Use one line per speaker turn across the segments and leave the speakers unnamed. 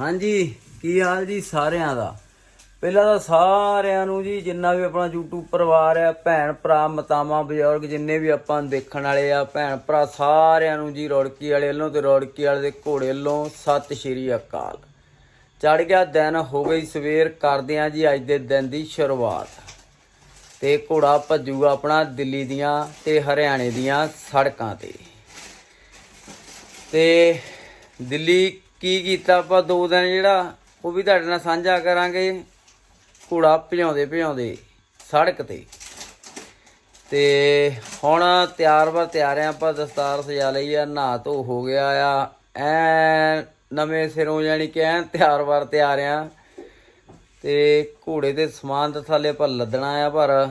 ਹਾਂਜੀ, ਕੀ ਹਾਲ ਜੀ ਸਾਰਿਆਂ ਦਾ? ਪਹਿਲਾਂ ਤਾਂ ਸਾਰਿਆਂ ਨੂੰ ਜੀ, ਜਿੰਨਾ ਵੀ ਆਪਣਾ YouTube ਪਰਿਵਾਰ ਆ ਭੈਣ ਭਰਾ, ਮਤਾਵਾਂ, ਬਜ਼ੁਰਗ, ਜਿੰਨੇ ਵੀ ਆਪਾਂ ਦੇਖਣ ਵਾਲੇ ਆ, ਭੈਣ ਭਰਾ, ਸਾਰਿਆਂ ਨੂੰ ਜੀ ਰੌੜਕੀ ਵਾਲੇ ਵੱਲੋਂ ਤੇ ਰੌੜਕੀ ਵਾਲੇ ਦੇ ਘੋੜੇ ਵੱਲੋਂ ਸਤਿ ਸ਼੍ਰੀ ਅਕਾਲ। ਚੜ ਗਿਆ ਦਿਨ, ਹੋ ਗਈ ਸਵੇਰ, ਕਰਦੇ ਆ ਜੀ ਅੱਜ ਦੇ ਦਿਨ ਦੀ ਸ਼ੁਰੂਆਤ। ਤੇ ਘੋੜਾ ਭੱਜੂਗਾ ਆਪਣਾ ਦਿੱਲੀ ਦੀਆਂ ਤੇ ਹਰਿਆਣੇ ਦੀਆਂ ਸੜਕਾਂ ਤੇ। ਤੇ ਦਿੱਲੀ ਕੀ ਕੀਤਾ ਆਪਾਂ ਦੋ ਦਿਨ ਜਿਹੜਾ, ਉਹ ਵੀ ਤੁਹਾਡੇ ਨਾਲ ਸਾਂਝਾ ਕਰਾਂਗੇ। ਘੋੜਾ ਭਜਾਉਂਦੇ ਭਜਾਉਂਦੇ ਸੜਕ ਤੇ। ਤੇ ਹੁਣ ਤਿਆਰ ਬਰ ਤਿਆਰ ਆ ਆਪਾਂ, ਦਸਤਾਰ ਸਜਾ ਲਈ ਆ, ਨਹਾ ਧੋ ਹੋ ਗਿਆ ਆ। ਐ ਨਵੇਂ ਸਿਰੋਂ ਜਾਨੀ ਕਿ ਐਨ ਤਿਆਰ ਬਰ ਤਿਆਰ ਆ ਤੇ ਘੋੜੇ ਤੇ ਸਮਾਨ ਤਾਂ ਥੱਲੇ ਆਪਾਂ ਲੱਦਣਾ ਆ ਪਰ,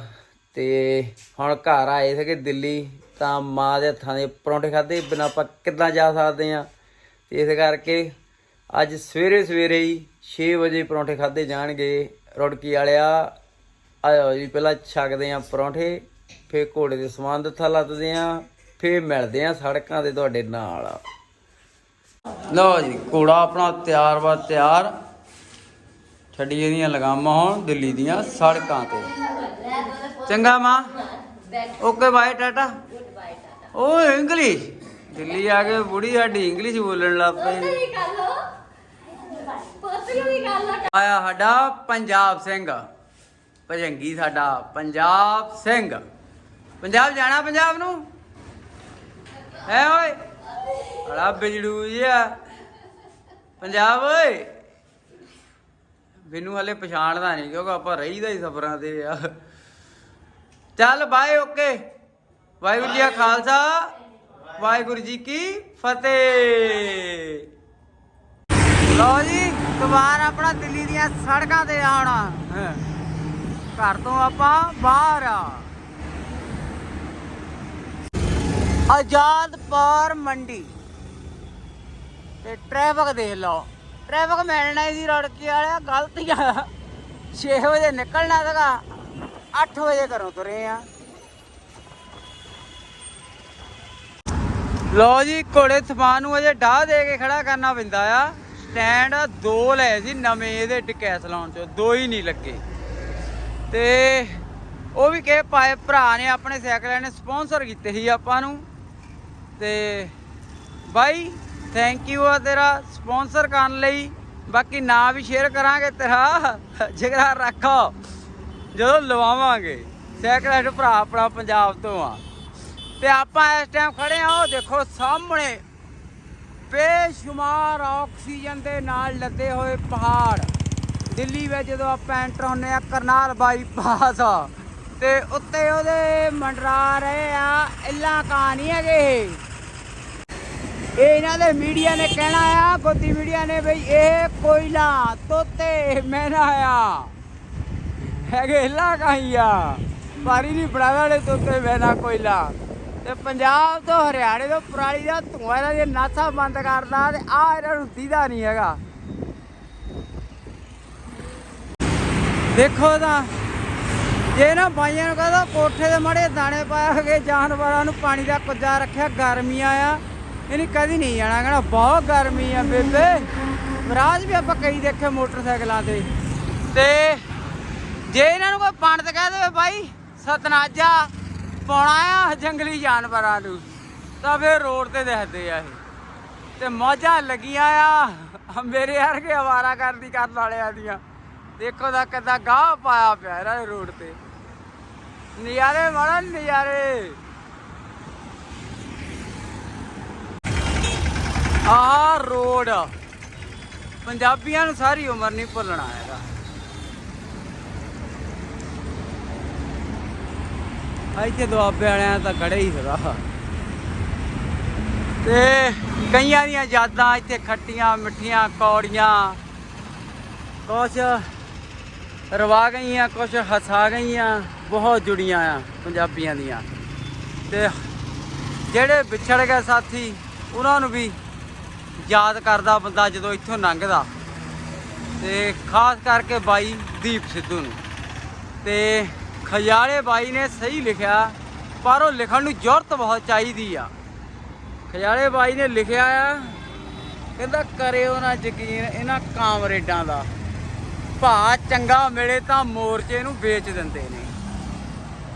ਤੇ ਹੁਣ ਘਰ ਆਏ ਸੀਗੇ ਦਿੱਲੀ, ਤਾਂ ਮਾਂ ਦੇ ਹੱਥਾਂ ਦੇ ਪਰੌਂਠੇ ਖਾਦੇ ਬਿਨਾਂ ਆਪਾਂ ਕਿੱਦਾਂ ਜਾ ਸਕਦੇ ਆ ਇਸ ਕਰਕੇ ਅੱਜ ਸਵੇਰੇ ਸਵੇਰੇ ਹੀ 6 ਵਜੇ ਪਰੌਂਠੇ ਖਾਦੇ ਜਾਣਗੇ। ਰੁੜਕੀ ਵਾਲਿਆ ਆਇਓ ਜੀ, ਪਹਿਲਾਂ ਛਕਦੇ ਆ ਪਰੌਂਠੇ, ਫੇਰ ਘੋੜੇ ਦੇ ਸਮਾਨ ਦੇ ਥੱਲੇ ਲੱਦਦੇ ਆ ਫੇਰ ਮਿਲਦੇ ਆ ਸੜਕਾਂ ਦੇ ਤੁਹਾਡੇ ਨਾਲ। ਲਓ ਜੀ, ਘੋੜਾ ਆਪਣਾ ਤਿਆਰ ਵਾ ਤਿਆਰ। ਛੱਡੀ ਦੀਆਂ ਲਗਾਮਾਂ ਹੋਣ ਦਿੱਲੀ ਦੀਆਂ ਸੜਕਾਂ ਤੇ। ਚੰਗਾ ਮਾਂ। ਓਕੇ, ਬਾਏ, ਟਾਟਾ। ਓ ਇੰਗਲਿਸ਼। ਦਿੱਲੀ ਆ ਕੇ ਬੁੜੀ ਸਾਡੀ ਇੰਗਲਿਸ਼ ਬੋਲਣ ਲੱਗ ਪਈ। ਆਇਆ ਸਾਡਾ ਪੰਜਾਬ ਸਿੰਘ। ਭਜੰਗੀ ਸਾਡਾ ਪੰਜਾਬ ਸਿੰਘ। ਪੰਜਾਬ ਜਾਣਾ ਪੰਜਾਬ ਨੂੰ? ਹੈ ਓਏ? ਬੜਾ ਬਿਜੜੂ ਜਿਹਾ ਪੰਜਾਬ ਓਏ। ਮੈਨੂੰ ਹਲੇ ਪਛਾਣਦਾ ਨਹੀਂ ਕਿਉਂਕਿ ਆਪਾਂ ਰਹੀਦਾ ਹੀ ਸਫਰਾਂ ਤੇ ਆ। ਚੱਲ ਬਾਏ ਓਕੇ। ਵਾਹਿਗੁਰੂ ਜੀ ਕਾ ਖਾਲਸਾ। ਵਾਹਿਗੁਰੂ ਜੀ ਕੀ ਫਤਿਹ। ਲਓ ਜੀ, ਦੁਬਾਰ ਆਪਣਾ ਦਿੱਲੀ ਦੀਆਂ ਸੜਕਾਂ ਤੇ ਆਉਣਾ। ਘਰ ਤੋਂ ਆਪਾਂ ਬਾਹਰ ਆ। ਆਜ਼ਾਦਪੁਰ ਮੰਡੀ। ਤੇ ਟ੍ਰੈਫਿਕ ਦੇਖ ਲਓ। ਟ੍ਰੈਫਿਕ ਮਿਲਣਾ ਹੀ ਸੀ ਰੜਕੀ ਵਾਲਿਆ, ਗਲਤੀ ਆ। 6 ਵਜੇ ਨਿਕਲਣਾ ਸੀਗਾ 8 ਵਜੇ ਘਰੋਂ ਤੁਰੇ ਆ। ਲਓ ਜੀ, ਘੋੜੇ ਸਮਾਨ ਨੂੰ ਅਜੇ ਢਾਹ ਦੇ ਕੇ ਖੜਾ ਕਰਨਾ ਪੈਂਦਾ ਆ। ਸਟੈਂਡ ਆ, ਦੋ ਲਏ ਸੀ ਨਵੇਂ, ਇਹਦੇ ਟਕੈਸ ਲਾਉਣ ਚ, ਦੋ ਹੀ ਨਹੀਂ ਲੱਗੇ। ਤੇ ਉਹ ਵੀ ਕਿਸੇ ਪਾਏ ਭਰਾ ਨੇ, ਆਪਣੇ ਸਾਈਕਲਾਂ ਨੇ ਸਪਾਂਸਰ ਕੀਤੇ ਸੀ ਆਪਾਂ ਨੂੰ। ਤੇ ਬਾਈ ਥੈਂਕ ਯੂ ਆ ਤੇਰਾ ਸਪਾਂਸਰ ਕਰਨ ਲਈ। ਬਾਕੀ ਨਾਂ ਵੀ ਸ਼ੇਅਰ ਕਰਾਂਗੇ ਤੇਰਾ ਜਿਗਰਾ ਰੱਖੋ। ਜਦੋਂ ਲਵਾਵਾਂਗੇ, ਸਾਈਕਲਾਂ ਭਰਾ ਆਪਣਾ ਪੰਜਾਬ ਤੋਂ ਆ। ਤੇ ਆਪਾਂ ਇਸ ਟਾਈਮ ਖੜੇ ਆ ਉਹ ਦੇਖੋ ਸਾਹਮਣੇ। ਬੇਸ਼ੁਮਾਰ ਆਕਸੀਜਨ ਦੇ ਨਾਲ ਲੱਦੇ ਹੋਏ ਪਹਾੜ। ਦਿੱਲੀ ਵਿੱਚ ਜਦੋਂ ਆਪਾਂ ਐਂਟਰ ਹੁੰਨੇ ਆ ਕਰਨਾਲ ਬਾਈਪਾਸ। ਤੇ ਉੱਤੇ ਉਹਦੇ ਮੰਡਰਾ ਰਹੇ ਆ, ਇੱਲਾ ਨਹੀਂ ਹੈਗੇ ਇਹ। ਇਹਨਾਂ ਦੇ ਮੀਡੀਆ ਨੇ ਕਹਿਣਾ ਆ, ਗੋਦੀ ਮੀਡੀਆ ਨੇ ਬਈ ਇਹ ਕੋਇਲਾ ਤੋਤੇ ਮੈਨਾ ਆ। ਹੈਗੇ ਇੱਲਾ ਕਾਈ ਆ ਪਾਰੀ ਨਹੀਂ ਬਣਾਵੇ ਵਾਲੇ ਤੋਤੇ ਮੈਨਾ ਕੋਇਲਾ ਤੇ ਪੰਜਾਬ ਤੋਂ ਹਰਿਆਣੇ ਤੋਂ ਪਰਾਲੀ ਦਾ ਧੂਆ ਇਹਨਾਂ ਦੀਆਂ ਨਾਥਾ ਬੰਦ ਕਰਦਾ ਤੇ ਆ ਇਹਨਾਂ ਨੂੰ ਦੀਦਾ ਨਹੀਂ ਹੈਗਾ। ਦੇਖੋ ਤਾਂ, ਜੇ ਨਾ ਬਾਈਆਂ ਨੂੰ ਕਹਦਾ ਕੋਠੇ ਦੇ ਮੜੇ ਦਾਣੇ ਪਾਇਆ ਕੇ ਜਾਨਵਰਾਂ ਨੂੰ ਪਾਣੀ ਦਾ ਕੁੱਜਾ ਰੱਖਿਆ, ਗਰਮੀਆਂ ਆ, ਇਹਨੇ ਕਦੀ ਨਹੀਂ ਜਾਣਾ, ਕਹਿੰਦਾ ਬਹੁਤ ਗਰਮੀ ਆ ਬੇਬੇ। ਮਹਾਰਾਜ ਵੀ ਆਪਾਂ ਕਈ ਦੇਖੇ ਮੋਟਰਸਾਈਕਲਾਂ ਤੇ। ਤੇ ਜੇ ਇਹਨਾਂ ਨੂੰ ਕੋਈ ਪੰਡਤ ਕਹਿ ਦੇਵੇ ਬਾਈ, ਸਤਨਾਜਾ ਪਾਉਣਾ ਆ ਜੰਗਲੀ ਜਾਨਵਰਾਂ ਨੂੰ। ਤਾਂ ਫਿਰ ਰੋਡ ਤੇ ਦਿਖਦੇ ਆ ਇਹ। ਤੇ ਮੌਜਾਂ ਲੱਗੀਆਂ ਆ ਮੇਰੇ ਵਰਗੇ ਆਵਾਰਾ ਕਰਦੀ ਕਰਨ ਵਾਲਿਆਂ ਦੀਆਂ। ਦੇਖੋ ਦਾ ਕਿੱਦਾਂ ਗਾਹ ਪਾਇਆ ਪਿਆ ਇਹਨਾਂ ਦੇ ਰੋਡ ਤੇ। ਨਜ਼ਾਰੇ ਮਾਰਾ ਨਜ਼ਾਰੇ। ਆਹ ਰੋਡ। ਪੰਜਾਬੀਆਂ ਨੂੰ ਸਾਰੀ ਉਮਰ ਨਹੀਂ ਭੁੱਲਣਾ ਹੈਗਾ। ਇੱਥੇ ਦੁਆਬੇ ਵਾਲਿਆਂ ਦਾ ਗੜੇ ਹੀ ਸੀਗਾ ਤੇ ਕਈਆਂ ਦੀਆਂ ਯਾਦਾਂ ਇੱਥੇ ਖੱਟੀਆਂ, ਮਿੱਠੀਆਂ, ਕੌੜੀਆਂ। ਕੁਛ ਰਵਾ ਗਈਆਂ, ਕੁਛ ਹਸਾ ਗਈਆਂ, ਬਹੁਤ ਜੁੜੀਆਂ ਆ ਪੰਜਾਬੀਆਂ ਦੀਆਂ। ਤੇ ਜਿਹੜੇ ਵਿਛੜ ਗਏ ਸਾਥੀ, ਉਹਨਾਂ ਨੂੰ ਵੀ ਯਾਦ ਕਰਦਾ ਬੰਦਾ ਜਦੋਂ ਇੱਥੋਂ ਲੰਘਦਾ। ਤੇ ਖਾਸ ਕਰਕੇ ਬਾਈ ਦੀਪ ਸਿੱਧੂ ਨੂੰ। ਤੇ ਖਜਾਲੇ ਬਾਈ ਨੇ ਸਹੀ ਲਿਖਿਆ, ਪਰ ਉਹ ਲਿਖਣ ਨੂੰ ਜ਼ਰੂਰਤ ਬਹੁਤ ਚਾਹੀਦੀ ਆ। ਖਜਾਲੇ ਬਾਈ ਨੇ ਲਿਖਿਆ ਆ, ਕਹਿੰਦਾ ਕਰਿਓ ਨਾ ਯਕੀਨ ਇਹਨਾਂ ਕਾਮਰੇਡਾਂ ਦਾ। ਭਾ ਚੰਗਾ ਮਿਲੇ ਤਾਂ ਮੋਰਚੇ ਨੂੰ ਵੇਚ ਦਿੰਦੇ ਨੇ।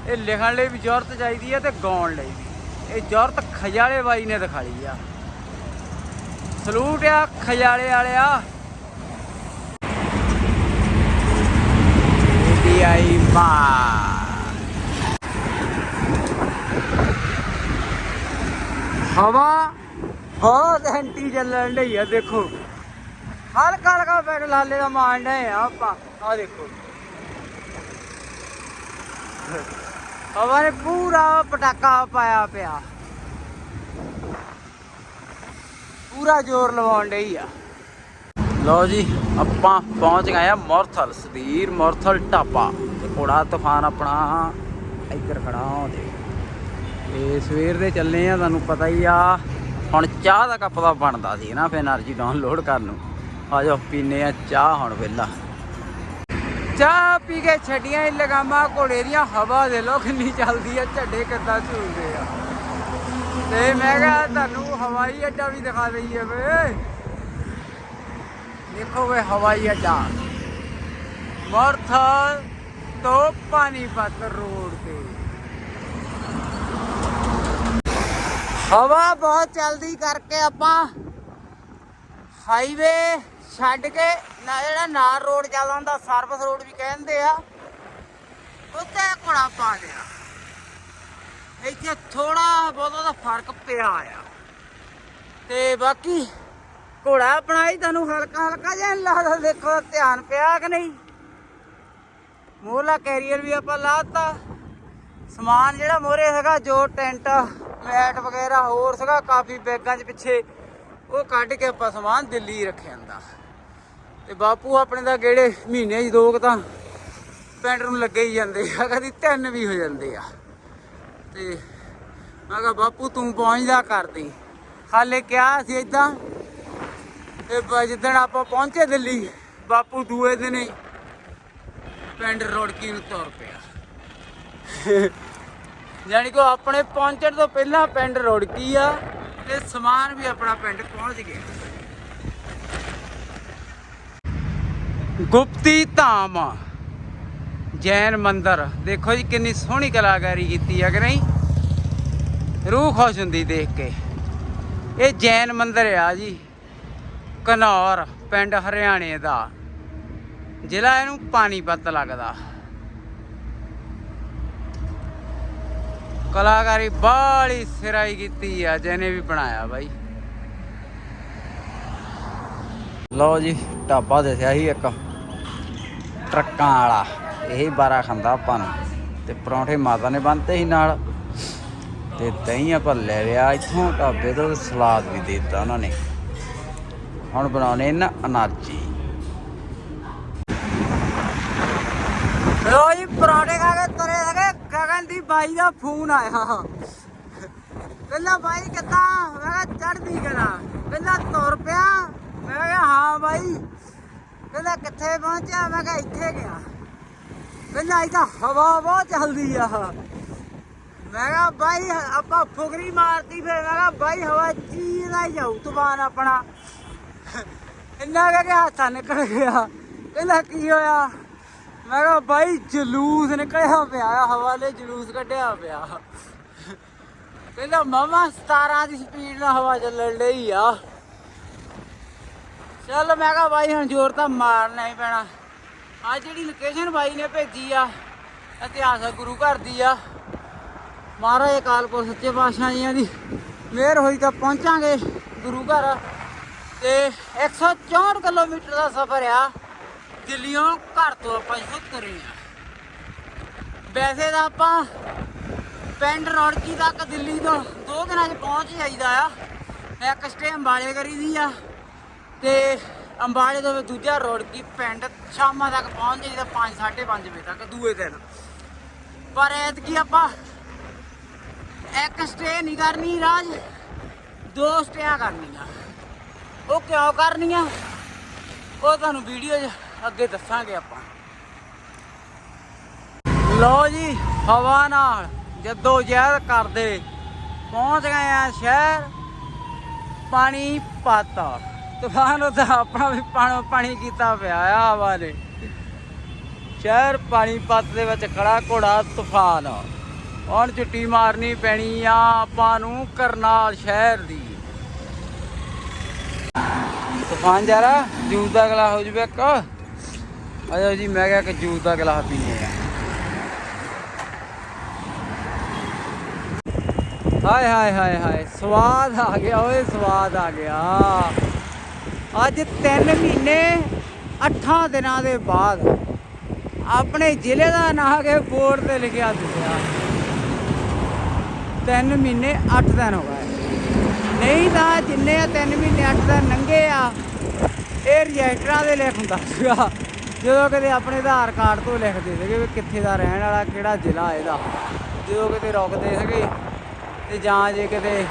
ਇਹ ਲਿਖਣ ਲਈ ਵੀ ਜ਼ਰੂਰਤ ਚਾਹੀਦੀ ਹੈ ਤੇ ਗਾਉਣ ਲਈ ਵੀ। ਇਹ ਜ਼ਰੂਰਤ ਖਜਾਲੇ ਬਾਈ ਨੇ ਦਿਖਾਈ ਆ। ਸਲੂਟ ਆ ਖਜਾਲੇ ਵਾਲਿਆ। ਆਈ ਹਵਾ ਬਹੁਤ ਐਂਟੀ ਚੱਲਣ ਡਈ ਆ, ਦੇਖੋ। ਹਲਕਾ ਹਲਕਾ ਪੈਰ ਲਾਲੇ ਦਾ ਮਾਰਨ ਡਏ ਆ ਆਪਾਂ ਆ ਦੇਖੋ। ਹਵਾ ਨੇ ਪੂਰਾ ਪਟਾਕਾ ਪਾਇਆ ਪਿਆ। ਪੂਰਾ ਜ਼ੋਰ ਲਵਾਉਣ ਡਈ ਆ। ਲਓ ਜੀ, ਆਪਾਂ ਪਹੁੰਚ ਗਏ ਆ ਮੌਰਥਲ, ਸਦੀਰ ਮੌਰਥਲ ਢਾਬਾ। ਘੋੜਾ ਤੂਫਾਨ ਆਪਣਾ ਇੱਧਰ ਖੜਾ ਆਉਂਦੇ ਤੇ ਸਵੇਰ ਦੇ ਚੱਲੇ ਆ, ਤੁਹਾਨੂੰ ਪਤਾ ਹੀ ਆ। ਹੁਣ ਚਾਹ ਦਾ ਕੱਪ ਦਾ ਬਣਦਾ ਸੀ ਨਾ, ਫਿਰ એનર્ਜੀ ਡਾਊਨਲੋਡ ਕਰਨ ਨੂੰ। ਆ ਜਾਓ, ਪੀਨੇ ਆ ਚਾਹ ਹੁਣ ਵੇਲਾ ਚਾਹ ਪੀ ਕੇ ਛੱਡੀਆਂ ਹੀ ਲਗਾਮਾਂ, ਘੋੜੇ ਦੀਆਂ ਹਵਾ ਦੇ ਲੋ ਕਿੰਨੀ ਚੱਲਦੀ ਆ, ਝੱਡੇ ਕਿੱਦਾਂ ਝੂਲਦੇ ਆ। ਤੇ ਮੈਂ ਕਿਹਾ ਤੁਹਾਨੂੰ ਹਵਾਈ ਅੱਡਾ ਵੀ ਦਿਖਾ ਦਈਏ ਵੇ। ਦੇਖੋ ਵੇ, ਹਵਾਈ ਅੱਡਾ। ਮਰਥਲ ਤੋਂ ਪਾਣੀਪਤ ਰੋਡ ਤੇ। ਹਵਾ ਬਹੁਤ ਚਲਦੀ ਕਰਕੇ ਆਪਾਂ ਹਾਈਵੇ ਛੱਡ ਕੇ ਨਾ ਜਿਹੜਾ ਨਾਰ ਰੋਡ ਚੱਲਦਾ ਹੁੰਦਾ ਸਰਵਿਸ ਰੋਡ ਵੀ ਕਹਿੰਦੇ ਆ, ਉੱਤੇ ਘੋੜਾ ਪਾ ਲਿਆ। ਇੱਥੇ ਥੋੜਾ ਬਹੁਤਾ ਦਾ ਫ਼ਰਕ ਪਿਆ ਆ। ਤੇ ਬਾਕੀ ਘੋੜਾ ਆਪਣਾ ਹੀ ਤੁਹਾਨੂੰ ਹਲਕਾ ਹਲਕਾ ਜਿਹਾ ਲੱਗਦਾ, ਦੇਖੋ ਧਿਆਨ ਪਿਆ ਕਿ ਨਹੀਂ? ਮੋਹਲਾ ਕੈਰੀਅਰ ਵੀ ਆਪਾਂ ਲਾਤਾ। ਸਮਾਨ ਜਿਹੜਾ ਮੋਹਰੇ ਹੈਗਾ, ਜੋ ਟੈਂਟ, ਮੈਟ ਵਗੈਰਾ, ਹੋਰ ਸੀਗਾ ਕਾਫੀ ਬੈਗਾਂ 'ਚ ਪਿੱਛੇ, ਉਹ ਕੱਢ ਕੇ ਆਪਾਂ ਸਮਾਨ ਦਿੱਲੀ ਰੱਖਿਆ ਹੁੰਦਾ। ਤੇ ਬਾਪੂ ਆਪਣੇ ਦਾ ਗੇੜੇ ਮਹੀਨੇ 'ਚ ਦੋ ਕੁ ਤਾਂ ਪਿੰਡ ਨੂੰ ਲੱਗੇ ਹੀ ਜਾਂਦੇ ਆ। ਕਦੀ ਤਿੰਨ ਵੀ ਹੋ ਜਾਂਦੇ ਆ। ਤੇ ਮੈਂ ਕਿਹਾ, ਬਾਪੂ ਤੂੰ ਪਹੁੰਚਦਾ ਕਰਦੀ ਹਾਲੇ ਕਿਹਾ ਸੀ ਇਦਾਂ ਤੇ ਜਿੱਦਣ ਆਪਾਂ ਪਹੁੰਚੇ ਦਿੱਲੀ, ਬਾਪੂ ਦੂਏ ਦਿਨ ਹੀ ਪਿੰਡ ਰੋੜਕੀ ਨੂੰ ਤੁਰ ਪਿਆ। ਯਾਨੀ ਕਿ ਆਪਣੇ ਪਹੁੰਚਣ ਤੋਂ ਪਹਿਲਾਂ ਪਿੰਡ ਰੋੜਕੀ ਆ ਤੇ ਸਮਾਨ ਵੀ ਆਪਣਾ ਪਿੰਡ ਪਹੁੰਚ ਗਿਆ। ਗੁਪਤੀ ਧਾਮ, ਜੈਨ ਮੰਦਰ। ਦੇਖੋ ਜੀ ਕਿੰਨੀ ਸੋਹਣੀ ਕਲਾਕਾਰੀ ਕੀਤੀ ਆ ਕਿ ਨਹੀਂ? ਰੂਹ ਖੁਸ਼ ਹੁੰਦੀ ਦੇਖ ਕੇ। ਇਹ ਜੈਨ ਮੰਦਰ ਆ ਜੀ, ਘਨੌਰ, ਪਿੰਡ ਹਰਿਆਣੇ ਦਾ। ਜ਼ਿਲ੍ਹਾ ਇਹਨੂੰ ਪਾਣੀਪਤ ਲੱਗਦਾ। ਕਲਾਕਾਰੀ ਬਾਲੀ ਸਿਰਾਈ ਕੀਤੀ ਆ, ਜਿਹਨੇ ਵੀ ਬਣਾਇਆ ਬਾਈ। ਲਓ ਜੀ, ਢਾਬਾ ਦੱਸਿਆ ਸੀ ਇੱਕ। ਟਰੱਕਾਂ ਵਾਲਾ, ਇਹ 12 ਖਾਂਦਾ ਆਪਾਂ ਨੂੰ। ਤੇ ਪਰੌਂਠੇ ਮਾਤਾ ਨੇ ਬੰਨਤੇ ਸੀ ਨਾਲ। ਤੇ ਦਹੀਂ ਆਪਾਂ ਲੈ ਲਿਆ, ਇੱਥੋਂ ਢਾਬੇ ਤੋਂ ਸਲਾਦ ਵੀ ਦੇ ਦਿੱਤਾ ਉਹਨਾਂ ਨੇ। ਹੁਣ ਬਣਾਉਣੇ ਨਾ ਅਨਾਜੀ ਲੋ ਜੀ ਪਰੌਂਠੇ ਖਾ ਕੇ ਤੁਰੇ ਲਗੇ ਗਗਨ ਦੀ ਬਾਈ ਦਾ ਫੋਨ ਆਇਆ। ਪਹਿਲਾਂ ਬਾਈ ਕਿੱਦਾਂ ਮੈਂ ਕਿਹਾ ਚੜਦੀ ਕਲਾ। ਪਹਿਲਾਂ ਤੁਰ ਪਿਆ। ਮੈਂ ਕਿਹਾ, ਹਾਂ ਬਾਈ। ਪਹਿਲਾਂ ਕਿੱਥੇ ਪਹੁੰਚਿਆ? ਮੈਂ ਕਿਹਾ ਇੱਥੇ ਗਿਆ। ਪਹਿਲਾਂ ਇਹ ਤਾਂ ਹਵਾ ਬਹੁਤ ਚੱਲਦੀ ਆ। ਮੈਂ ਕਿਹਾ, ਬਾਈ, ਆਪਾਂ ਫੁਗਰੀ ਮਾਰਤੀ ਫੇਰ। ਮੈਂ ਕਿਹਾ, ਬਾਈ, ਹਵਾ ਚੀਦਾ ਹੀ ਜਾਊ, ਤੂਫਾਨ ਆਪਣਾ। ਇੰਨਾ ਕਹਿ ਕੇ ਹੱਥਾਂ ਨਿਕਲ ਗਿਆ। ਕਹਿੰਦਾ ਕੀ ਹੋਇਆ? ਮੈਂ ਕਿਹਾ ਬਾਈ ਜਲੂਸ ਨਿਕਲਿਆ ਪਿਆ ਆ ਹਵਾ ਨੇ ਜਲੂਸ ਕੱਢਿਆ ਪਿਆ। ਕਹਿੰਦਾ ਮਾਮਾ 17 ਦੀ ਸਪੀਡ ਨਾਲ ਹਵਾ ਚੱਲਣ ਲਈ ਆ। ਚੱਲ ਮੈਂ ਕਿਹਾ ਬਾਈ ਹੁਣ ਜ਼ੋਰ ਤਾਂ ਮਾਰਨਾ ਹੀ ਪੈਣਾ। ਆ ਜਿਹੜੀ ਲੋਕੇਸ਼ਨ ਬਾਈ ਨੇ ਭੇਜੀ ਆ, ਇਤਿਹਾਸ ਗੁਰੂ ਘਰ ਦੀ ਆ। ਮਹਾਰਾਜ ਅਕਾਲ ਅਕਾਲਪੁਰ ਸੱਚੇ ਪਾਤਸ਼ਾਹ ਜੀਆਂ ਦੀ ਮਿਹਰ ਹੋਈ ਤਾਂ ਪਹੁੰਚਾਂਗੇ ਗੁਰੂ ਘਰ। ਤੇ 164 ਕਿਲੋਮੀਟਰ ਦਾ ਸਫ਼ਰ ਆ। ਦਿੱਲੀੋਂ ਘਰ ਤੋਂ ਆਪਾਂ ਇੱਥੋਂ ਤੁਰੇ ਆ। ਵੈਸੇ ਤਾਂ ਆਪਾਂ ਪਿੰਡ ਰੌੜਕੀ ਤੱਕ ਦਿੱਲੀ ਤੋਂ ਦੋ ਦਿਨਾਂ 'ਚ ਪਹੁੰਚ ਜਾਈਦਾ ਆ। ਇੱਕ ਸਟੇ ਅੰਬਾਲੇ ਕਰੀ ਦੀ ਆ ਤੇ ਅੰਬਾਲੇ ਤੋਂ ਦੂਜਾ ਰੌੜਕੀ ਪਿੰਡ ਸ਼ਾਮਾਂ ਤੱਕ ਪਹੁੰਚ ਜਾਈਦਾ 5 5:30 ਵਜੇ ਤੱਕ, ਦੂਏ ਦਿਨ। ਪਰ ਐਤਕੀ ਆਪਾਂ ਇੱਕ ਸਟੇ ਨਹੀਂ ਕਰਨੀ ਰਾਜ, ਦੋ ਸਟੇਆਂ ਕਰਨੀਆਂ। ਉਹ ਕਿਉਂ ਕਰਨੀਆਂ? ਉਹ ਤੁਹਾਨੂੰ ਵੀਡੀਓ 'ਚ ਅੱਗੇ ਦੱਸਾਂਗੇ ਆਪਾਂ। ਲਓ ਜੀ, ਹਵਾ ਨਾਲ ਜਦੋਂ ਜ਼ਹਿਰ ਕਰਦੇ ਪਹੁੰਚ ਗਏ ਆ ਸ਼ਹਿਰ ਪਾਣੀ ਪਾਤਾ। ਤੂਫਾਨ ਉਹਦਾ ਆਪਣਾ ਵੀ ਪਾਣੀ ਪਾਣੀ ਕੀਤਾ ਪਿਆ ਆ ਹਵਾ ਨੇ। ਸ਼ਹਿਰ ਪਾਣੀ ਪੱਤ ਦੇ ਵਿੱਚ ਖੜਾ ਘੋੜਾ ਤੂਫਾਨ। ਹੁਣ ਛੁੱਟੀ ਮਾਰਨੀ ਪੈਣੀ ਆ ਆਪਾਂ ਨੂੰ ਕਰਨਾਲ ਸ਼ਹਿਰ ਦੀ। ਤੂਫਾਨ ਜਰਾ ਜੂਸ ਦਾ ਗਲਾਸ ਹੋ ਜਵੇ ਇੱਕ। ਆਜੋ ਜੀ, ਮੈਂ ਕਿਹਾ ਕਿ ਜੂਸ ਦਾ ਗਲਾਸ ਪੀਨੇ ਆ। ਹਾਏ ਹਾਏ ਹਾਏ ਹਾਏ, ਸਵਾਦ ਆ ਗਿਆ ਓਏ, ਸਵਾਦ ਆ ਗਿਆ। ਅੱਜ 3 ਮਹੀਨੇ 8 ਦਿਨਾਂ ਦੇ ਬਾਅਦ ਆਪਣੇ ਜ਼ਿਲ੍ਹੇ ਦਾ ਨਾਂ ਕੇ ਬੋਰਡ ਤੇ ਲਿਖਿਆ ਦਿਸਿਆ 3 ਮਹੀਨੇ 8 ਦਿਨ ਹੋ ਗਏ। ਨਹੀਂ ਤਾਂ ਜਿੰਨੇ ਆ 3 ਮਹੀਨੇ 8 ਦਿਨ ਲੰਘੇ ਆ, ਇਹ ਰਿਜੈਕਟਰਾਂ ਦੇ ਲਿਖ ਹੁੰਦਾ ਸੀਗਾ। ਜਦੋਂ ਕਿਤੇ ਆਪਣੇ ਆਧਾਰ ਕਾਰਡ ਤੋਂ ਲਿਖਦੇ ਸੀਗੇ ਵੀ ਕਿੱਥੇ ਦਾ ਰਹਿਣ ਵਾਲਾ, ਕਿਹੜਾ ਜ਼ਿਲ੍ਹਾ ਇਹਦਾ। ਜਦੋਂ ਕਿਤੇ ਰੁਕਦੇ ਸੀਗੇ ਤੇ ਜਾਂ ਜੇ ਕਿਤੇ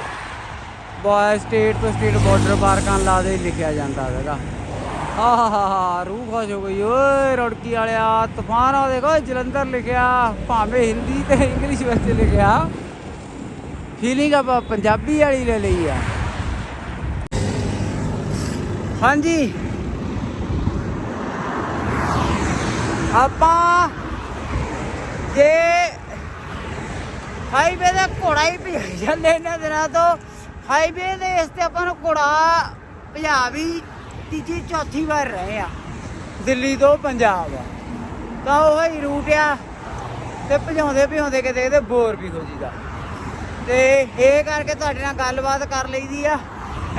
ਬॉय ਸਟੇਟ ਤੋਂ ਸਟੇਟ ਬਾਰਡਰ ਪਾਰ ਕਰਨ ਲਾਦੇ ਲਿਖਿਆ ਜਾਂਦਾ ਸੀਗਾ। ਆਹਾਹਾ ਰੂਹ ਖੁਸ਼ ਹੋ ਗਈ। ਓਏ ਰੜਕੀ ਵਾਲਿਆ, ਤੂਫਾਨ ਆ ਦੇਖੋ ਜਲੰਧਰ ਲਿਖਿਆ, ਭਾਵੇਂ ਹਿੰਦੀ ਤੇ ਇੰਗਲਿਸ਼ ਵਿੱਚ ਲਿਖਿਆ। ਫੀਲਿੰਗ ਆਪਾਂ ਪੰਜਾਬੀ ਵਾਲੀ ਲੈ ਲਈ ਆ। ਹਾਂਜੀ। ਆਪਾਂ ਜੇ ਹਾਈਵੇ ਦਾ ਘੋੜਾ ਹੀ ਭਜਾਈ ਜਾਂਦੇ ਇਹਨਾਂ ਦਿਨਾਂ ਤੋਂ ਹਾਈਵੇ ਦੇ ਇਸ ਤੇ ਆਪਾਂ ਨੂੰ ਘੋੜਾ ਭਜਾ ਵੀ ਤੀਜੀ ਚੌਥੀ ਵਾਰ ਰਹੇ ਆ। ਦਿੱਲੀ ਤੋਂ ਪੰਜਾਬ। ਤਾਂ ਉਹ ਹੀ ਰੂਟ ਆ ਤੇ ਭਜਾਉਂਦੇ ਭਜਾਉਂਦੇ ਕਿਤੇ ਇਹਦੇ ਬੋਰ ਵੀ ਹੋ ਜੀਦਾ ਤੇ ਇਹ ਕਰਕੇ ਤੁਹਾਡੇ ਨਾਲ ਗੱਲਬਾਤ ਕਰ ਲਈਦੀ ਆ।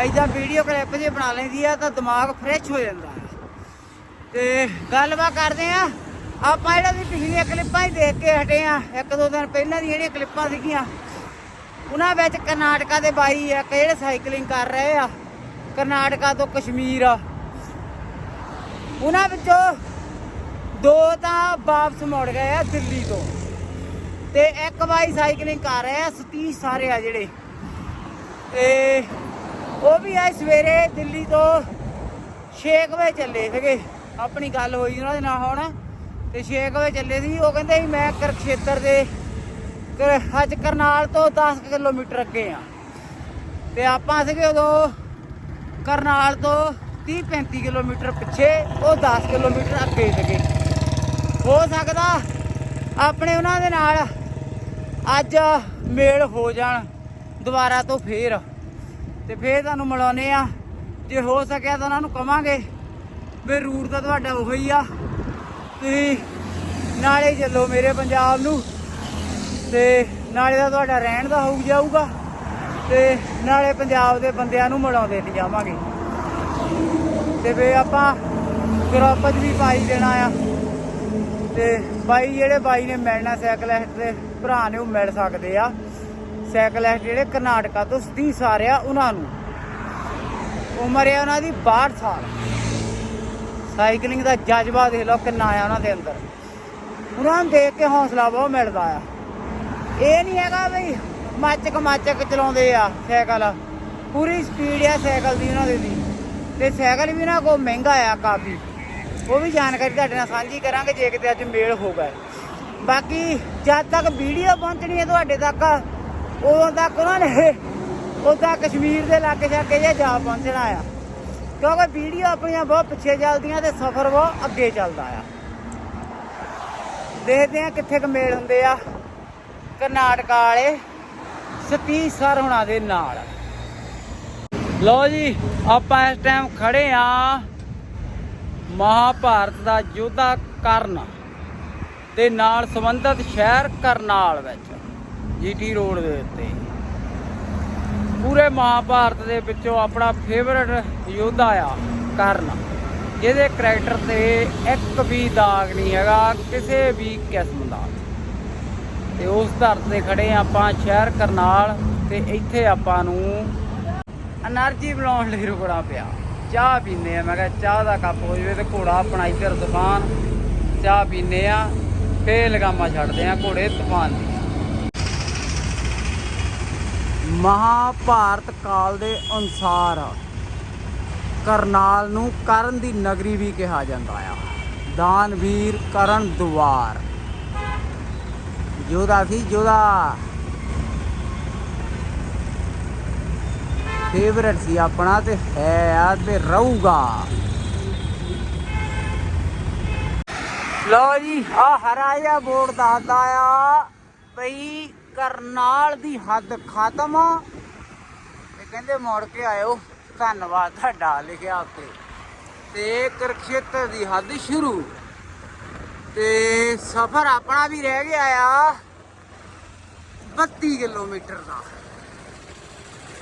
ਐਦਾਂ ਵੀਡੀਓ ਕਲਿੱਪ ਜੇ ਬਣਾ ਲੈਂਦੀ ਆ ਤਾਂ ਦਿਮਾਗ ਫਰੈਸ਼ ਹੋ ਜਾਂਦਾ। ਤੇ ਗੱਲਬਾਤ ਕਰਦੇ ਆ ਆਪਾਂ ਜਿਹੜਾ ਵੀ ਪਿਛਲੀਆਂ ਕਲਿੱਪਾਂ ਹੀ ਦੇਖ ਕੇ ਹਟੇ ਆ ਇੱਕ ਦੋ ਦਿਨ ਪਹਿਲਾਂ ਦੀ ਜਿਹੜੀਆਂ ਕਲਿੱਪਾਂ ਸੀਗੀਆਂ, ਉਹਨਾਂ ਵਿੱਚ ਕਰਨਾਟਕਾ ਦੇ ਬਾਈ ਆ ਜਿਹੜੇ ਸਾਈਕਲਿੰਗ ਕਰ ਰਹੇ ਆ। ਕਰਨਾਟਕਾ ਤੋਂ ਕਸ਼ਮੀਰ ਆ। ਉਹਨਾਂ ਵਿੱਚੋਂ ਦੋ ਤਾਂ ਵਾਪਸ ਮੁੜ ਗਏ ਆ ਦਿੱਲੀ ਤੋਂ। ਤੇ ਇੱਕ ਬਾਈ ਸਾਈਕਲਿੰਗ ਕਰ ਰਿਹਾ, ਸਤੀਸ਼ ਸਾਰੇ ਆ ਜਿਹੜੇ। ਤੇ ਉਹ ਵੀ ਅੱਜ ਸਵੇਰੇ ਦਿੱਲੀ ਤੋਂ 6 ਵਜੇ ਚੱਲੇ ਸੀਗੇ। ਆਪਣੀ ਗੱਲ ਹੋਈ ਉਹਨਾਂ ਦੇ ਨਾਲ ਹੁਣ, ਤੇ 6 ਵਜੇ ਚੱਲੇ ਸੀ। ਉਹ ਕਹਿੰਦੇ ਸੀ, ਮੈਂ ਕਰ ਖੇਤਰ ਦੇ ਕਰ- ਅੱਜ ਕਰਨਾਲ ਤੋਂ 10 ਕਿਲੋਮੀਟਰ ਅੱਗੇ ਆ। ਤੇ ਆਪਾਂ ਸੀਗੇ ਉਦੋਂ ਕਰਨਾਲ ਤੋਂ 30 35 ਕਿਲੋਮੀਟਰ ਪਿੱਛੇ, ਉਹ 10 ਕਿਲੋਮੀਟਰ ਅੱਗੇ ਸੀਗੇ। ਹੋ ਸਕਦਾ ਆਪਣੇ ਉਹਨਾਂ ਦੇ ਨਾਲ ਅੱਜ ਮੇਲ ਹੋ ਜਾਣ ਦੁਬਾਰਾ ਤੋਂ ਫੇਰ। ਤੇ ਫੇਰ ਤੁਹਾਨੂੰ ਮਿਲਾਉਨੇ ਆ ਜੇ ਹੋ ਸਕਿਆ ਤਾਂ ਉਹਨਾਂ ਨੂੰ ਕਵਾਂਗੇ। ਫਿਰ ਰੂਟ ਤਾਂ ਤੁਹਾਡਾ ਉਹੀ ਆ। ਤੁਸੀਂ ਨਾਲੇ ਚੱਲੋ ਮੇਰੇ ਪੰਜਾਬ ਨੂੰ। ਤੇ ਨਾਲੇ ਦਾ ਤੁਹਾਡਾ ਰਹਿਣ ਦਾ ਹੋਊ ਜਾਊਗਾ। ਤੇ ਨਾਲੇ ਪੰਜਾਬ ਦੇ ਬੰਦਿਆਂ ਨੂੰ ਮੜਾਉਂਦੇ ਤੇ ਜਾਵਾਂਗੇ। ਤੇ ਫੇ ਆਪਾਂ ਗਰੁੱਪ 'ਚ ਵੀ ਪਾਈ ਦੇਣਾ ਆ। ਤੇ ਬਾਈ ਜਿਹੜੇ ਬਾਈ ਨੇ ਮਿਲਣਾ ਸਾਈਕਲਿਸਟ ਦੇ ਭਰਾ ਨੇ ਉਹ ਮਿਲ ਸਕਦੇ ਆ। ਸਾਈਕਲਿਸਟ ਜਿਹੜੇ ਕਰਨਾਟਕਾ ਤੋਂ ਸਤੀ ਸਾਰਿਆ ਉਹਨਾਂ ਨੂੰ। ਉਮਰ ਹੈ ਉਹਨਾਂ ਦੀ 62 ਸਾਲ। ਸਾਈਕਲਿੰਗ ਦਾ ਜਜ਼ਬਾ ਦੇਖ ਲਓ ਕਿੰਨਾ ਆ ਉਹਨਾਂ ਦੇ ਅੰਦਰ। ਉਹਨਾਂ ਨੂੰ ਦੇਖ ਕੇ ਹੌਸਲਾ ਬਹੁਤ ਮਿਲਦਾ ਆ। ਇਹ ਨਹੀਂ ਹੈਗਾ ਵੀ ਮਾਚਕ ਮਾਚਕ ਚਲਾਉਂਦੇ ਆ ਸਾਈਕਲ। ਪੂਰੀ ਸਪੀਡ ਆ ਸਾਈਕਲ ਦੀ ਉਹਨਾਂ ਦੇ ਦੀ ਤੇ ਸਾਈਕਲ ਵੀ ਨਾ ਕੋ ਮਹਿੰਗਾ ਆ ਕਾਫੀ। ਉਹ ਵੀ ਜਾਣਕਾਰੀ ਤੁਹਾਡੇ ਨਾਲ ਸਾਂਝੀ ਕਰਾਂਗੇ ਜੇ ਕਿਤੇ ਅੱਜ ਮੇਲ ਹੋਗਾ ਬਾਕੀ ਜਦ ਤੱਕ ਵੀਡੀਓ ਪਹੁੰਚਣੀ ਹੈ ਤੁਹਾਡੇ ਤੱਕ, ਉਦੋਂ ਤੱਕ ਉਹਨਾਂ ਨੇ ਉਦਾਂ ਕਸ਼ਮੀਰ ਦੇ ਇਲਾਕੇ ਛਾਕੇ ਜੇ ਜਾ ਪਹੁੰਚਣਾ ਆ। ਕਿਉਂਕਿ ਵੀਡੀਓ ਆਪਣੀਆਂ ਬਹੁਤ ਪਿੱਛੇ ਚੱਲਦੀਆਂ ਤੇ ਸਫ਼ਰ ਬਹੁਤ ਅੱਗੇ ਚੱਲਦਾ ਆ। ਦੇਖਦੇ ਆ ਕਿੱਥੇ ਕੁ ਮੇਲ ਹੁੰਦੇ ਆ। ਕਰਨਾਟਕਾ ਵਾਲੇ ਸਤੀਸ਼ ਸਰ ਹੁਣਾਂ ਦੇ ਨਾਲ। ਲਓ ਜੀ, ਆਪਾਂ ਇਸ ਟਾਈਮ ਖੜੇ ਆ ਮਹਾਭਾਰਤ ਦਾ ਯੋਧਾ ਕਰਨ ਦੇ ਨਾਲ ਸੰਬੰਧਿਤ ਸ਼ਹਿਰ ਕਰਨਾਲ ਵਿੱਚ, ਜੀਟੀ ਰੋਡ ਦੇ ਉੱਤੇ। ਪੂਰੇ ਮਹਾਭਾਰਤ ਦੇ ਵਿੱਚੋਂ ਆਪਣਾ ਫੇਵਰਟ ਯੋਧਾ ਆ, ਕਰਨ। ਜਿਹਦੇ ਕੈਰੈਕਟਰ ਤੇ ਇੱਕ ਵੀ ਦਾਗ ਨਹੀਂ ਹੈਗਾ, ਕਿਸੇ ਵੀ ਕਿਸਮ ਦਾ। ਤੇ ਉਸ ਧਰ ਤੇ ਖੜੇ ਆਪਾਂ ਸ਼ਹਿਰ ਕਰਨਾਲ ਤੇ ਇੱਥੇ ਆਪਾਂ ਨੂੰ એનર્ਜੀ ਬਣਾਉਣ ਲਈ ਰੁਕਣਾ ਪਿਆ। ਚਾਹ ਪੀਨੇ ਆ, ਮੈਂ ਕਿਹਾ ਚਾਹ ਦਾ ਕੱਪ ਹੋ ਜਵੇ ਤੇ ਘੋੜਾ ਆਪਣਾ ਇੱਧਰ ਦੁਕਾਨ ਚਾਹ ਪੀਨੇ ਆ, ਫੇਰ ਲਗਾਮਾ ਛੱਡਦੇ ਆ ਘੋੜੇ ਤੂਫਾਨ ਦੀ। ਮਹਾਭਾਰਤ ਕਾਲ ਦੇ ਅਨੁਸਾਰ ਕਰਨਾਲ ਨੂੰ ਕਰਨ ਦੀ ਨਗਰੀ ਵੀ ਕਿਹਾ ਜਾਂਦਾ ਆ। ਦਾਨਵੀਰ ਕਰਨ ਦੁਆਰ। ਯੋਧਾ ਸੀ, ਯੋਧਾ। ਫੇਵਰਟ ਸੀ ਆਪਣਾ ਤੇ ਹੈ ਆ ਤੇ ਰਹੂਗਾ। ਲਓ ਜੀ ਆ ਹਰਾ ਬੋਰਡ ਦੱਸਦਾ ਆ ਬਈ ਕਰਨਾਲ ਦੀ ਹੱਦ ਖਤਮ ਤੇ ਕਹਿੰਦੇ ਮੁੜ ਕੇ ਆਇਓ। ਧੰਨਵਾਦ ਤੁਹਾਡਾ ਲਿਖਿਆ ਉੱਤੇ ਤੇ। ਕੁਰਕਸ਼ੇਤਰ ਦੀ ਹੱਦ ਸ਼ੁਰੂ। ਤੇ ਸਫ਼ਰ ਆਪਣਾ ਵੀ ਰਹਿ ਗਿਆ ਆ। 32 ਕਿਲੋਮੀਟਰ ਦਾ।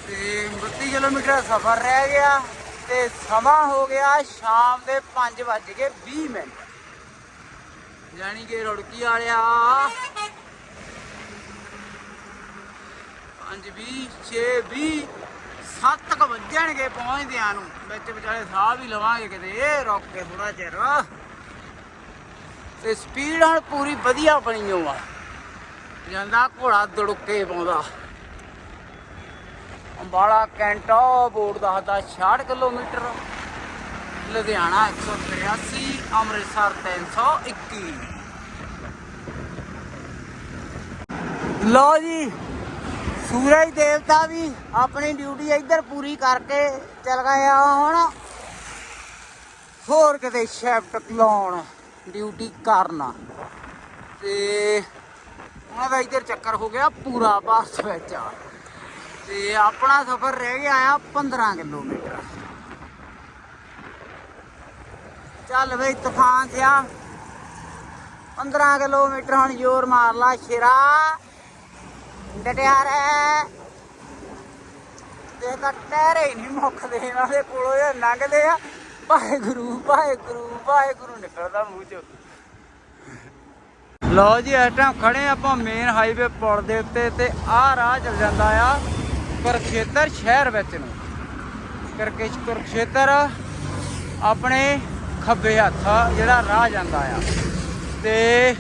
ਤੇ 32 ਕਿਲੋਮੀਟਰ ਦਾ ਸਫ਼ਰ ਰਹਿ ਗਿਆ। ਤੇ ਸਮਾਂ ਹੋ ਗਿਆ ਸ਼ਾਮ ਦੇ 5 ਵੱਜ ਕੇ 20 ਮਿੰਟ। ਯਾਨੀ ਕਿ ਰੁੜਕੀ ਵਾਲਿਆ 5 20 6 20 7 ਕ ਵੱਜਣਗੇ ਪਹੁੰਚਦਿਆਂ ਨੂੰ। ਵਿੱਚ ਵਿਚਾਲੇ ਸਾਹ ਵੀ ਲਵਾਂਗੇ ਕਿਤੇ, ਇਹ ਰੁਕ ਕੇ ਥੋੜਾ ਚਿਰ। ਤੇ ਸਪੀਡ ਹੁਣ ਪੂਰੀ ਵਧੀਆ ਬਣੀ ਓ ਜਾਂਦਾ ਘੋੜਾ ਦੜੁੱਕੇ ਪਾਉਂਦਾ। ਅੰਬਾਲਾ ਕੈਂਟਾ ਬੋਰਡ ਦੱਸਦਾ 66 ਕਿਲੋਮੀਟਰ। ਲੁਧਿਆਣਾ 183 ਅੰਮ੍ਰਿਤਸਰ 321 ਲੋ ਜੀ ਸੂਰਜ ਦੇਵਤਾ ਵੀ ਆਪਣੀ ਡਿਊਟੀ ਇੱਧਰ ਪੂਰੀ ਕਰਕੇ ਚਲ ਗਿਆ ਹੁਣ। ਹੋਰ ਕਿਤੇ ਸ਼ਿਫਟ ਲਾਉਣ ਡਿਊਟੀ ਕਰਨਾ। ਤੇ ਉਹਨਾਂ ਦਾ ਇੱਧਰ ਚੱਕਰ ਹੋ ਗਿਆ ਪੂਰਾ ਭਾਰਤ ਵਿੱਚ। ਤੇ ਆਪਣਾ ਸਫ਼ਰ ਰਹਿ ਗਿਆ ਆ 15 ਕਿਲੋਮੀਟਰ। ਚੱਲ ਬਈ ਤੂਫਾਨ ਸਿਆ 15 ਕਿਲੋਮੀਟਰ ਹੁਣ ਜ਼ੋਰ ਮਾਰ ਲਾ ਸ਼ੇਰਾ। ਡਟਿਆ ਤੇ ਤਾਂ ਟਹਿਰੇ ਨਹੀਂ ਮੁੱਕਦੇ, ਇਹਨਾਂ ਦੇ ਕੋਲੋਂ ਇਹ ਲੰਘਦੇ ਆ। ਵਾਹਿਗੁਰੂ ਵਾਹਿਗੁਰੂ ਵਾਹਿਗੁਰੂ, ਨਿਕਲਦਾ ਮੂੰਹ ਚੋਂ। ਲਓ ਜੀ, ਇਸ ਟਾਈਮ ਖੜੇ ਆਪਾਂ ਮੇਨ ਹਾਈਵੇ ਪੁਲ ਦੇ ਉੱਤੇ ਤੇ ਆਹ ਰਾਹ ਚੱਲ ਜਾਂਦਾ ਆ ਕੁਰਕਸ਼ੇਤਰ ਸ਼ਹਿਰ ਵਿੱਚ ਨੂੰ। ਕੁਰਕੇਸ਼ ਕੁਰਕਸ਼ੇਤਰ ਆਪਣੇ ਖੱਬੇ ਹੱਥ ਜਿਹੜਾ ਰਾਹ ਜਾਂਦਾ ਆ। ਤੇ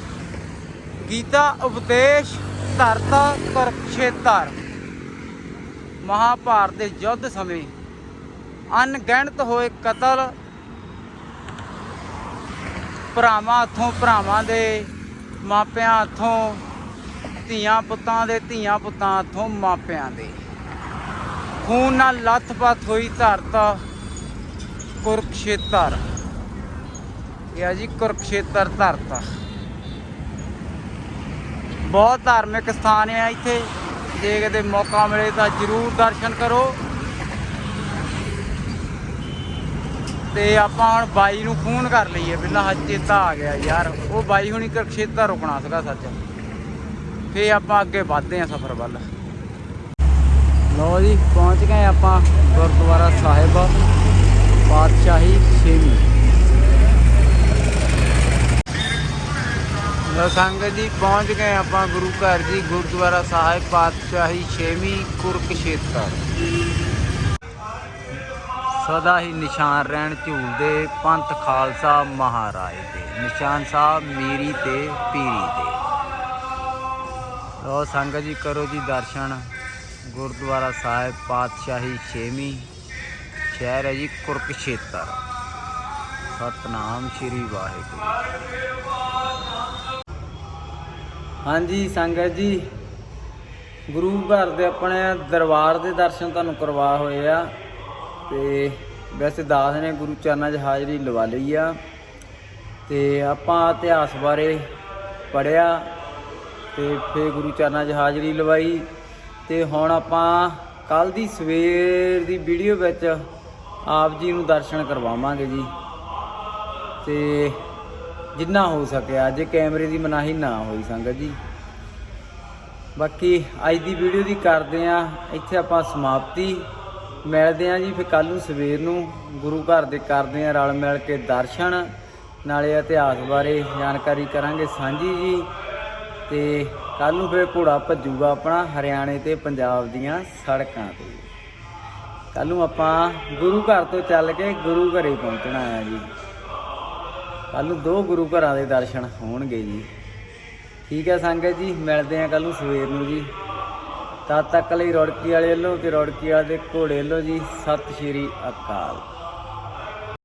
ਗੀਤਾ ਉਪਦੇਸ਼ ਧਰਤ ਕੁਰਕਸ਼ੇਤਰ ਮਹਾਭਾਰਤ ਦੇ ਯੁੱਧ ਸਮੇਂ ਅਣਗਿਣਤ ਹੋਏ ਕਤਲ ਭਰਾਵਾਂ ਹੱਥੋਂ ਭਰਾਵਾਂ ਦੇ, ਮਾਪਿਆਂ ਹੱਥੋਂ, ਧੀਆਂ ਪੁੱਤਾਂ ਦੇ, ਧੀਆਂ ਪੁੱਤਾਂ ਹੱਥੋਂ ਮਾਪਿਆਂ ਦੇ। ਖੂਨ ਨਾਲ ਲੱਥ ਪੱਥ ਹੋਈ ਧਰਤ ਕੁਰਕਸ਼ੇਤਰ। ਇਹ ਆ ਜੀ ਕੁਰਕਸ਼ੇਤਰ ਧਰਤ। ਬਹੁਤ ਧਾਰਮਿਕ ਸਥਾਨ ਹੈ ਇੱਥੇ। ਜੇ ਕਿਤੇ ਮੌਕਾ ਮਿਲੇ ਤਾਂ ਜਰੂਰ ਦਰਸ਼ਨ ਕਰੋ। ਤੇ ਆਪਾਂ ਹੁਣ ਬਾਈ ਨੂੰ ਫੋਨ ਕਰ ਲਈਏ। ਪਹਿਲਾਂ ਹੱਜ ਚੇਤਾ ਆ ਗਿਆ ਯਾਰ। ਉਹ ਬਾਈ ਹੁਣੀ ਕੁਰਕਸ਼ੇਤਰ ਰੁਕਣਾ ਸੀਗਾ ਸੱਚ। ਫੇ ਆਪਾਂ ਅੱਗੇ ਵਧਦੇ ਆਂ ਸਫ਼ਰ ਵੱਲ। ਲਓ ਜੀ, ਪਹੁੰਚ ਗਏ ਆਪਾਂ ਗੁਰਦੁਆਰਾ ਸਾਹਿਬ। ਪਾਤਸ਼ਾਹੀ ਛੇਵੀਂ। ਲੋ ਸੰਗਤ ਜੀ, ਪਹੁੰਚ ਗਏ ਆਪਾਂ ਗੁਰੂ ਘਰ ਜੀ, ਗੁਰਦੁਆਰਾ ਸਾਹਿਬ, ਪਾਤਸ਼ਾਹੀ ਛੇਵੀਂ ਕੁਰਕਸ਼ੇਤਰ। ਸਦਾ ਹੀ ਨਿਸ਼ਾਨ ਰਹਿਣ ਝੂਲਦੇ ਪੰਥ ਖਾਲਸਾ ਮਹਾਰਾਜ ਦੇ। ਨਿਸ਼ਾਨ ਸਾਹਿਬ ਮੀਰੀ ਤੇ ਪੀਰੀ ਦੇ। ਲੋ ਸੰਗਤ ਜੀ, ਕਰੋ ਜੀ ਦਰਸ਼ਨ। ਗੁਰਦੁਆਰਾ ਸਾਹਿਬ, ਪਾਤਸ਼ਾਹੀ ਛੇਵੀਂ ਸ਼ਹਿਰ ਹੈ ਜੀ, ਕੁਰਕਸ਼ੇਤਰ। ਸਤਨਾਮ ਸ੍ਰੀ ਵਾਹਿਗੁਰੂ। ਹਾਂਜੀ, ਸੰਗਤ ਜੀ। ਗੁਰੂ ਘਰ ਦੇ ਆਪਣੇ ਦਰਬਾਰ ਦੇ ਦਰਸ਼ਨ ਤੁਹਾਨੂੰ ਕਰਵਾ ਹੋਏ ਆ। ਤੇ ਵੈਸੇ ਦਾਸ ਨੇ ਗੁਰੂ ਚਰਨਾਂ 'ਚ ਹਾਜ਼ਰੀ ਲਵਾ ਲਈ ਆ। ਤੇ ਆਪਾਂ ਇਤਿਹਾਸ ਬਾਰੇ ਪੜਿਆ ਤੇ ਫੇਰ ਗੁਰੂ ਚਰਨਾਂ 'ਚ ਹਾਜ਼ਰੀ ਲਵਾਈ। ਤੇ ਹੁਣ ਆਪਾਂ ਕੱਲ ਦੀ ਸਵੇਰ ਦੀ ਵੀਡੀਓ ਵਿੱਚ ਆਪ ਜੀ ਨੂੰ ਦਰਸ਼ਨ ਕਰਵਾਵਾਂਗੇ ਜੀ। ਤੇ ਜਿੰਨਾ ਹੋ ਸਕਿਆ ਜੇ ਕੈਮਰੇ ਦੀ ਮਨਾਹੀ ਨਾ ਹੋਈ ਸੰਗਤ ਜੀ। ਬਾਕੀ ਅੱਜ ਦੀ ਵੀਡੀਓ ਦੀ ਕਰਦੇ ਆ ਇੱਥੇ ਆਪਾਂ ਸਮਾਪਤੀ। ਮਿਲਦੇ ਆ ਜੀ ਫਿਰ ਕੱਲ ਨੂੰ ਸਵੇਰ ਨੂੰ। ਗੁਰੂ ਘਰ ਦੇ ਕਰਦੇ ਆ ਰਲ ਮਿਲ ਕੇ ਦਰਸ਼ਨ। ਨਾਲੇ ਇਤਿਹਾਸ ਬਾਰੇ ਜਾਣਕਾਰੀ ਕਰਾਂਗੇ ਸਾਂਝੀ ਜੀ। ਤੇ ਕੱਲ ਨੂੰ ਫਿਰ ਘੋੜਾ ਭੱਜੂਗਾ ਆਪਣਾ ਹਰਿਆਣੇ ਤੇ ਪੰਜਾਬ ਦੀਆਂ ਸੜਕਾਂ ਤੇ। ਕੱਲ ਨੂੰ ਆਪਾਂ ਗੁਰੂ ਘਰ ਤੋਂ ਚੱਲ ਕੇ ਗੁਰੂ ਘਰੇ ਪਹੁੰਚਣਾ ਆ ਜੀ। ਕੱਲ ਨੂੰ ਦੋ ਗੁਰੂ ਘਰਾਂ ਦੇ ਦਰਸ਼ਨ ਹੋਣਗੇ ਜੀ। ਠੀਕ ਹੈ ਸੰਗਤ ਜੀ, ਮਿਲਦੇ ਆ ਕੱਲ ਨੂੰ ਸਵੇਰ ਨੂੰ ਜੀ। ਤਦ ਤੱਕ ਲਈ ਰੋੜਕੀ ਵਾਲੇ ਵੱਲੋਂ ਤੇ ਰੋੜਕੀ ਵਾਲੇ ਦੇ ਘੋੜੇ ਵੱਲੋਂ ਜੀ, ਸਤਿ ਸ਼੍ਰੀ ਅਕਾਲ।